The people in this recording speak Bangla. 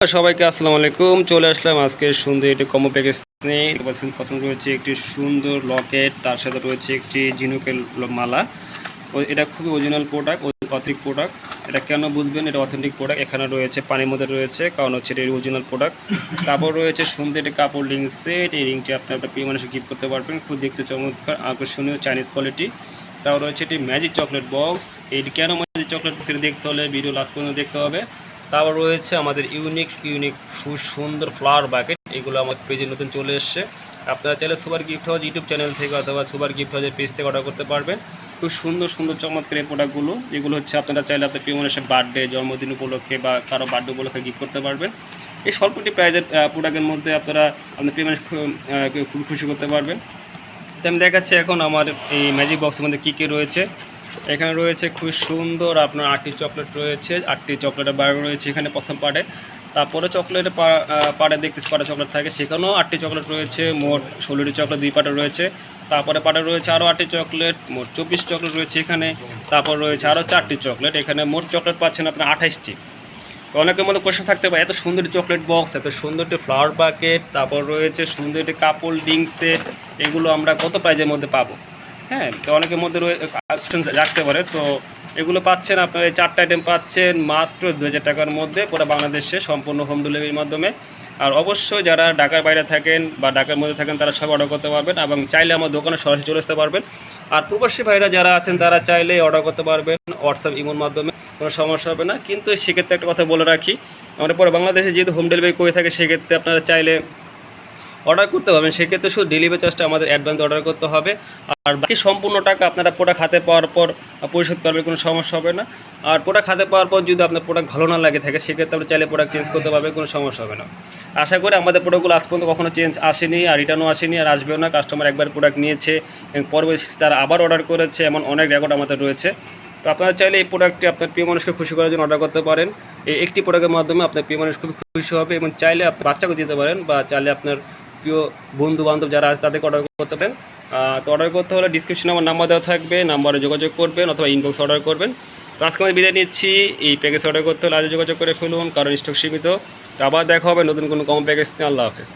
সবাইকে আসসালামু আলাইকুম। চলে আসলাম আজকে সুন্দর একটি কম্বো প্যাকেজ নিয়ে। প্রথম রয়েছে একটি সুন্দর লকেট তার সাথে রয়েছে একটি জিনুকের মালা। এটা খুবই অরিজিনাল প্রোডাক্ট অথেন্টিক প্রোডাক্ট এটা কেন বুঝবেন? এটা অথেন্টিক প্রোডাক্ট এখানে রয়েছে, পানির মধ্যে রয়েছে, কারণ হচ্ছে এটা অরিজিনাল প্রোডাক্ট তারপর রয়েছে সুন্দর একটি কাপড় রিং সেট এই রিংটি আপনি আপনার প্রিয় মানুষকে গিফট করতে পারবেন। খুব দেখতে চমৎকার, আকর্ষণীয় চাইনিজ কোয়ালিটি তারপর রয়েছে একটি ম্যাজিক চকলেট বক্স এটি কেন ম্যাজিক চকলেট সেটা দেখতে হলে ভিডিও লাস্ট পর্যন্ত দেখতে হবে। তারপর রয়েছে আমাদের ইউনিক ইউনিক সুন্দর ফ্লাওয়ার বাকেট এগুলো আমার পেজে নতুন চলে এসছে। আপনারা চাইলে super gift house YouTube channel থেকে অথবা সুপার গিফট হাউসের পেজ থেকে অর্ডার করতে পারবেন। খুব সুন্দর সুন্দর চমৎকার এই প্রোডাক্টগুলো এগুলো হচ্ছে আপনারা চাইলে আপনার প্রিয় মানুষের বার্থডে জন্মদিন উপলক্ষে বা কারও বার্থডে উপলক্ষে গিফট করতে পারবেন। এই স্বল্পটি প্রাইজের প্রোডাক্টের মধ্যে আপনারা আপনার প্রিয় মানুষ খুব খুশি করতে পারবেন। তো আমি দেখাচ্ছি এখন আমার এই ম্যাজিক বক্সের মধ্যে কী কী রয়েছে। এখানে রয়েছে খুব সুন্দর আপনার আটটি চকলেট রয়েছে, আটটি চকলেটের বার রয়েছে এখানে প্রথম পার্টে। তারপরে চকলেটের পাড়ে দেখতে পাড়ে চকলেট থাকে, সেখানেও আটটি চকলেট রয়েছে, মোট ষোলোটি চকলেট দুই পাটে রয়েছে। তারপরে পাটে রয়েছে আরও আটটি চকলেট, মোট চব্বিশ চকলেট রয়েছে এখানে। তারপর রয়েছে আরও চারটি চকলেট, এখানে মোট চকলেট পাচ্ছেন আপনার আঠাইশটি তো অনেকের মধ্যে প্রশ্ন থাকতে পারে, এত সুন্দর চকলেট বক্স এত সুন্দর একটি ফ্লাওয়ার বাকেট তারপর রয়েছে সুন্দর একটি কাপড় ডিং সেট এগুলো আমরা কত প্রাইজের মধ্যে পাবো? হ্যাঁ তো অনেকের মধ্যে option রাখতে পারে। তো এগুলো পাচ্ছেন আপনার, এই চারটা আইটেম পাচ্ছেন মাত্র দু হাজার টাকার মধ্যে পুরো বাংলাদেশে সম্পূর্ণ হোম ডেলিভারির মাধ্যমে। আর অবশ্যই যারা ঢাকার বাইরে থাকেন বা ঢাকার মধ্যে থাকেন, তারা সব অর্ডার করতে পারবেন এবং চাইলে আমার দোকানে সরাসরি চলে আসতে পারবেন। আর প্রবাসী ভাইরা যারা আছেন, তারা চাইলে অর্ডার করতে পারবেন হোয়াটসঅ্যাপ ইমোর মাধ্যমে, কোনো সমস্যা হবে না। কিন্তু সেক্ষেত্রে একটা কথা বলে রাখি আমরা পরে বাংলাদেশে যেহেতু হোম ডেলিভারি করে থাকে, সেক্ষেত্রে আপনারা চাইলে অর্ডার করতে পারবেন, সেক্ষেত্রে শুধু ডেলিভারি চার্জটা আমাদের অ্যাডভান্স অর্ডার করতে হবে। আর বাকি সম্পূর্ণ টাকা আপনারা প্রোডাক্ট হাতে পাওয়ার পর পরিশোধ করবে কোনো সমস্যা হবে না। আর প্রোডাক্ট হাতে পাওয়ার পর যদি আপনার প্রোডাক্ট ভালো না লাগে, থাকে সেক্ষেত্রে আপনি চাইলে প্রোডাক্ট চেঞ্জ করতে পারবে কোনো সমস্যা হবে না। আশা করি আমাদের প্রোডাক্টগুলো আজ পর্যন্ত কখনো চেঞ্জ আসেনি আর রিটার্নও আসেনি আর আসবেও না। কাস্টমার একবার প্রোডাক্ট নিয়েছে এবং পরবর্তী তারা আবার অর্ডার করেছে, এমন অনেক রেকর্ড আমাদের রয়েছে। তো আপনারা চাইলে এই প্রোডাক্টটি আপনার প্রিয় মানুষকে খুশি করার জন্য অর্ডার করতে পারেন। এই একটি প্রোডাক্টের মাধ্যমে আপনার প্রিয় মানুষ খুব খুশি হবে এবং চাইলে আপনি বাচ্চাকে দিতে পারেন বা চাইলে আপনার প্রিয় বন্ধু বান্ধব যারা আছে, তাদেরকে অর্ডার করতে পারেন। তো অর্ডার করতে হলে ডিসক্রিপশনে আমার নাম্বার দেওয়া থাকবে নাম্বারে যোগাযোগ করবেন অথবা ইনবক্স অর্ডার করবেন। তো আজকে আমি বিদায় নিচ্ছি, এই প্যাকেজ অর্ডার করতে হলে আজ যোগাযোগ করে ফেলুন, কারণ স্টক সীমিত। তো আবার দেখা হবে নতুন কোনো কম প্যাকেজ নিয়ে। আল্লাহ হাফেজ।